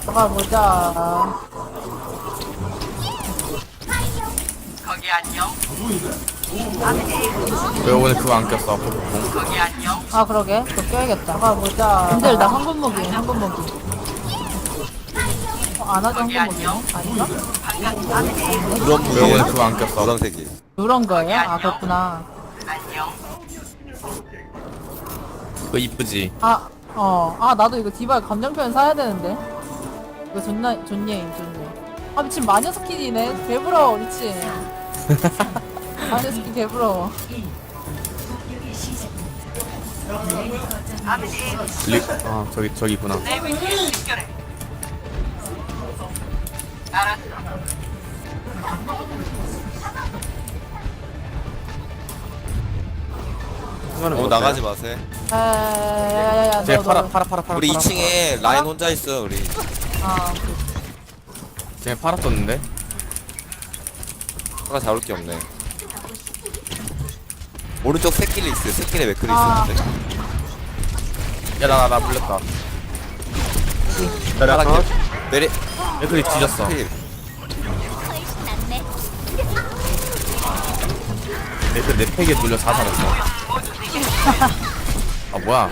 들어가 보자. 거기 안녕. 왜 오늘 그거 안 꼈어 포켓몬 거기 안녕. 아 그러게. 그거 껴야겠다. 들어가 보자. 힘들다. 황금 무기. 황금 무기. 어, 안 하죠 거기 황금 무기. 안녕. 아닌가? 왜 오늘? 그거 안 꼈어 노란색이. 누런 거예요? 아. 그렇구나. 안녕. 그거 이쁘지 아 어. 아 나도 이거 디바 감정 표현 사야 되는데. 이거 존나 존예 존예. 아 미친 마녀 스킨이네. 개부러워 미친. 마녀 스킨 개부러워. 리... 아 저기 저기 있구나 어. 어 나가지 마세요. 야야야야야. 쟤 팔아 팔아 팔아 팔아 우리 팔아, 2층에 라인 혼자 있어 우리. 아쟤 팔아 떴는데 하나 잡을 게 없네. 오른쪽 새끼리 있어. 새끼리 맥클이 아. 있었는데. 야 나 나나 물렸다 파랗게 내리. 애들이 뒤졌어 필. 애들 내 팩에 돌려 자살했어 아 뭐야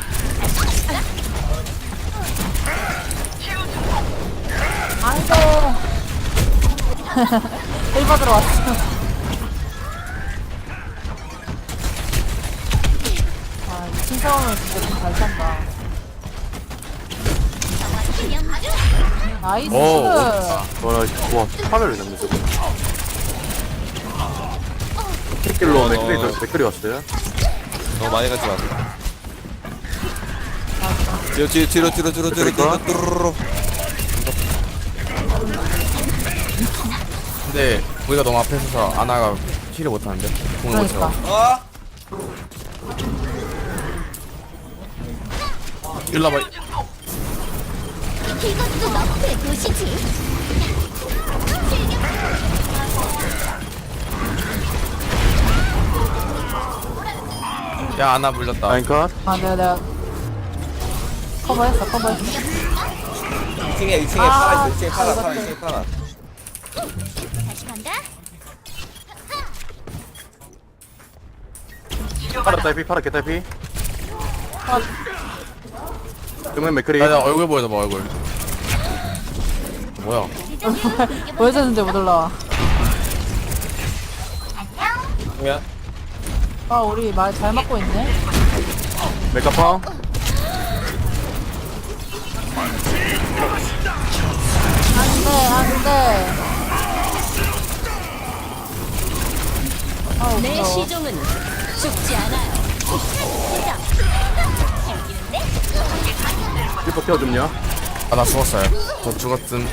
안돼. 일 받으러 왔어. 아, 이 신상은 진짜 좀잘 산다. 나이스. 오 와, 와, 화면을 남는 저거. 맥클이, 어. 맥클이 왔어요? 너무 많이 가지 마세요. 뒤로 뒤로 뒤로 뒤로 뒤로 뒤로 뒤로 뒤로. 근데 우리가 너무 앞에 서서 아나가 힐을 못하는데 공을 못 그러니까. 채워 아! 일로 와봐 이것도 너프의 도시지. 야 아나 물렸다 라인 컷? 아, 내가, 내가. 커버했어, 커버했어. 2층에 2층에 아, 파라 있어. 2층에 파라 아, 파라 이것도. 2층에 파라. 다시 간다. 파라 딸피, 파라 개딸피. 아, 정면 맥클이. 야, 야 얼굴 보여줘봐 얼굴 뭐야 보여줬는데 못 올라와. 그러면 아, 우리 말 잘 맞고 있네. 메카펑. 안 돼, 안 돼. 아우, 내 무서워. 시종은 죽지 않아요. 리퍼 태워줌요. 아 나 죽었어요 저 죽었음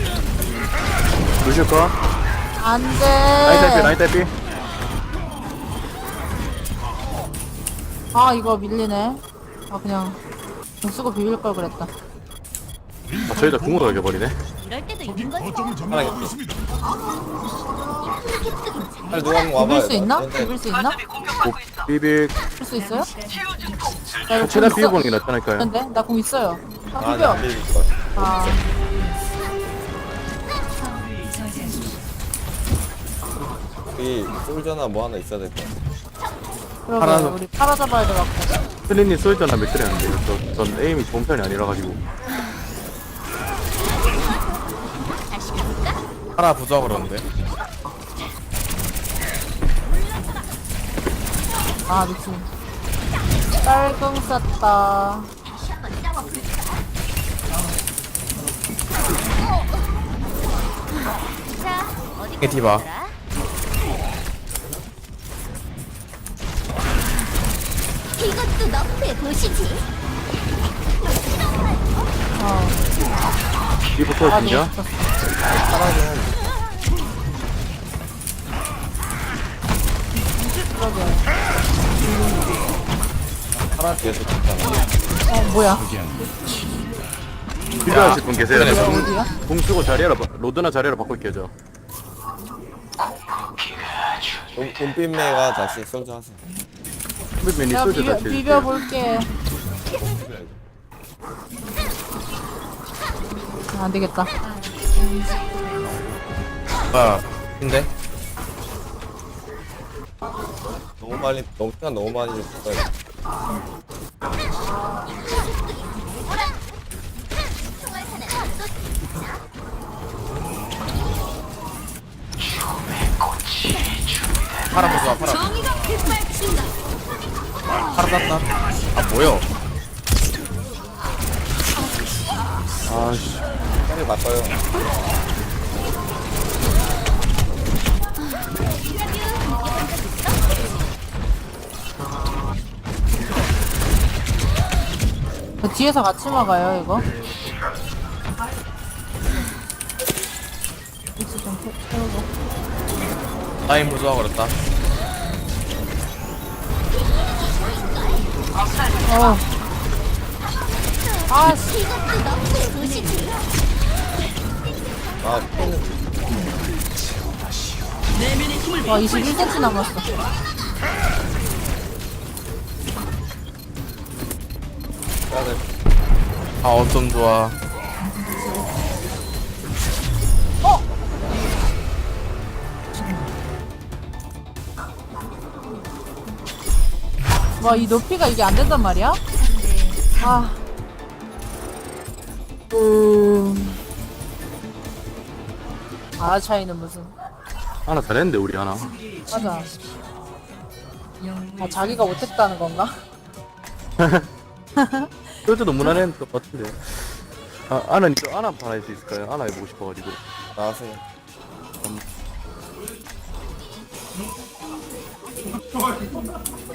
루시오 컷. 안 라인 돼. 라인 딸피. 아, 이거 밀리네. 아, 그냥. 돈 쓰고 비빌 걸 그랬다. 아, 저희다 궁으로 이겨버리네. 이럴 때도 있는 거죠. 파라 개피. 빨리 누가 한번 와봐요. 비빌 수 있나? 비빌 수 있나? 비빅. 비빌 수 있어요? 나 이거 최대한 공 있어. 비벼보는 게 낫다니까요. 근데? 나 공 있어요. 아, 아, 비벼. 안 빌릴 걸. 아, 이 솔저나 뭐 하나 있어야 될 것 같아. 그러게. 파라- 우리 팔아 잡아야 돼 갖고. 슬린님 쏠잖아, 맥클이 안 돼요. 저, 전 에임이 좋은 편이 아니라가지고. 하나 부숴 그러는데 아, 미친. 딸끔 쌌다. 이게 디바 이것도. 어, 리퍼 나도 태워줌요. 있었어. 그러게. 파라 뒤에서 좋잖아. 어, 뭐야. 필요하실 분 계세요? 그래, 저 공, 어디야? 공 쓰고 자리하러, 바- 로드나 자리하러 바꿀게요, 저. 돈- 돈빛매가 다시 솔져 하세요. 선배맨이 내가 솔져 비벼, 다시 해줄게요. 비벼볼게 안 되겠다 뭐야 근데 너무 많이 너무 시간 너무 많이 줬어요. 파라 보자 파라. 파라 땄다 아 뭐야? 아씨. 빨리 바꿔요. 그 뒤에서 같이 막아요 이거? 위치 좀 태- 태우고 라인 부조화 걸었다 어. 아, 씨. 아 와, 21cm 남았어. 아 어쩜 좋아 와, 이 높이가 이게 안 된단 말이야? 아. 음. 아, 차이는 무슨. 하나 잘했는데 우리 하나 맞아. 아, 자기가 못했다는 건가? 솔져도 무난했는 것 같은데 아 아나님 저 아나 하나 할수 있을까요? 아나 해보고 싶어가지고 나와세요.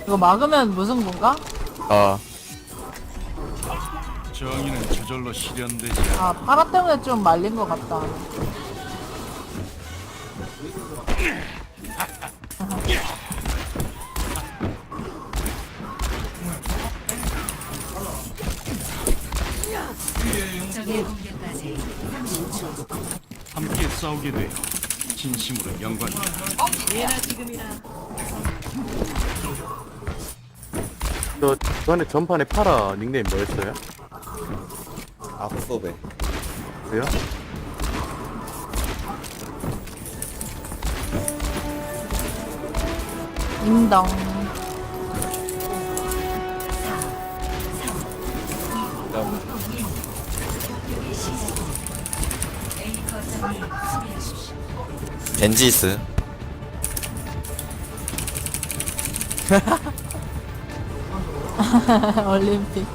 이거 막으면 무슨 건가? 아 정의는 저절로 실현되지 아, 파라 때문에 좀 말린 것 같다. 함께 싸우게 돼 진심으로 영광이다. 저 전에 전판에 파라 닉네임 뭐였어요? 앞소배. 그래요? 인정. 그다음 벤지스. 올림픽.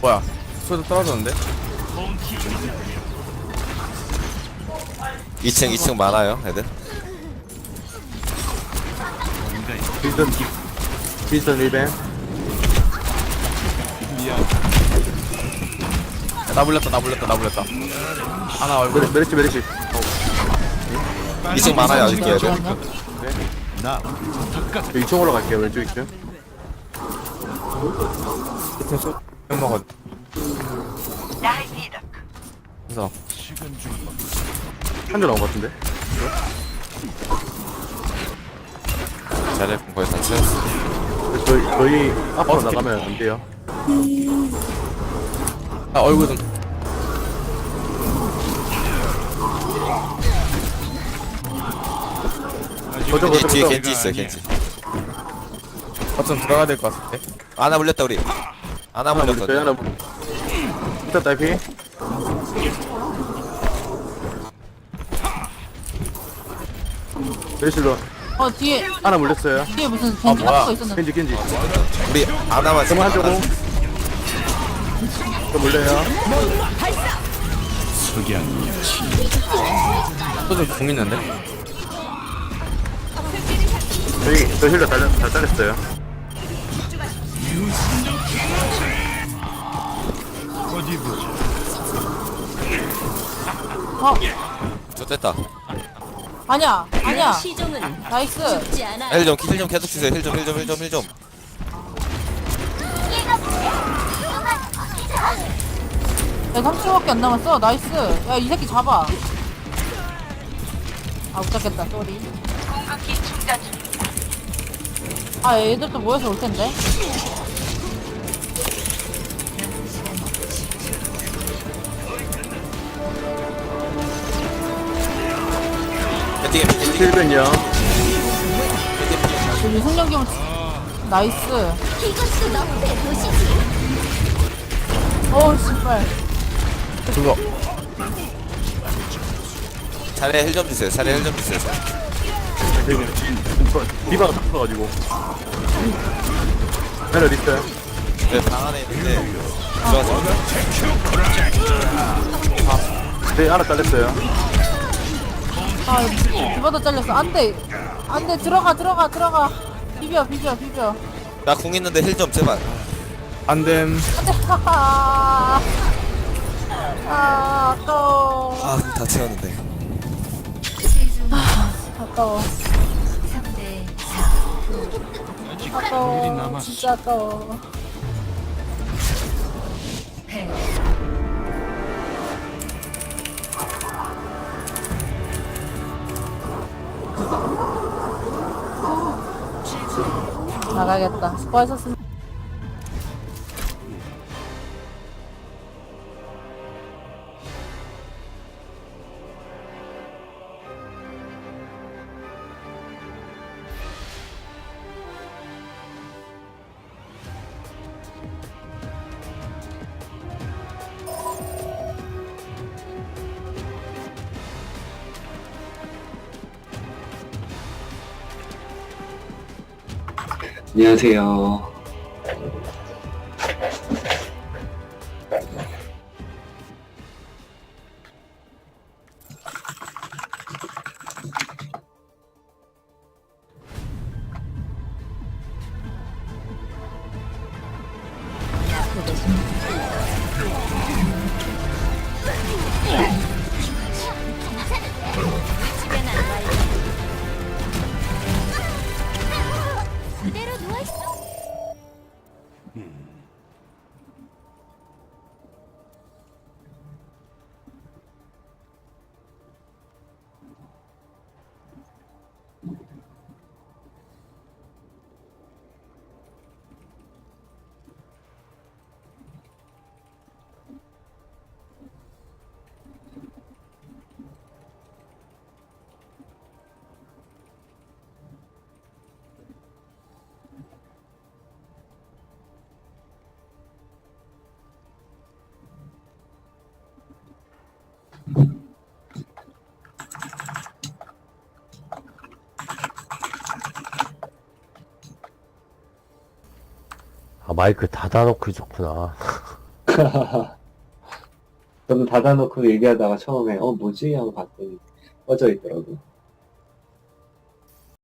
뭐야 소리 떨어졌는데 2층 2층 많아요 애들. 빌던 빌던 리벤 야, 나 불렸다 나 불렸다 나 불렸다 하나 얼굴 메르, 메르시 메르시 2층 많아요 아직도 애들. 2층 올라갈게요. 왼쪽 2층 끝에 소 먹어 나의 리더. 그래서 한줄 나온 것 같은데? 잘해 거의 다 채웠어. 저희 저희 앞으로 어떻게- 나가면 안 돼요. 아 얼굴 좀 거저 거저 뒤에 거저 겐지 있어요 겐지. 거점 들어가야 될 것 같은데? 아나 물렸다 우리. 아나 하나 물렸어. 저희 하나 일단 딸피 메르시로. 어, 뒤에, 하나 물렸어요. 뒤에 무슨 벤지 뭐야. 같은 거 있었는데. 겐지 겐지. 우리 아나만 저만 한쪽으로 저 물려요. 석양이 소좀 궁 있는데 저희 저 힐러 다, 다 잘렸어요 어디 보자. 어, 좋됐다. 아니야, 아니야. 시종은 나이스. 죽지 않아. 힐좀 힐 좀 계속 주세요. 힐 좀 힐 좀 힐 좀 힐 좀. 야, 30초밖에 안 남았어. 나이스. 야, 이 새끼 잡아. 아, 못 잡겠다, 쏘리. 공격기 충전 중입니다. 아, 애들도 모여서 올 텐데. 배팅 힐벤이야. 우리 승령기면 나이스. 이것도 너의 도시지. 어우, 씨발. 그거 자리에 힐좀 주세요 자리에 힐좀 주세요 디바가 탔어가지고. 헬 어디 있어요? 네방 안에 있는데 들어가서 네, 하나 잘렸어요. 아, 디바도 잘렸어. 안 돼. 안 돼. 들어가, 들어가, 들어가. 비벼, 비벼, 비벼. 나궁 있는데 힐 좀 제발 안됨 안 돼. 하하. 아, 아까워. 아다 채웠는데 아까워. 아직 일이 아까워. 남았어. 진짜 아까워. 나가겠다. 수고하셨습니다. 안녕하세요. 마이크 닫아놓고 좋구나. 저도 닫아놓고 얘기하다가 처음에 어 뭐지 하고 봤더니 꺼져 있더라고.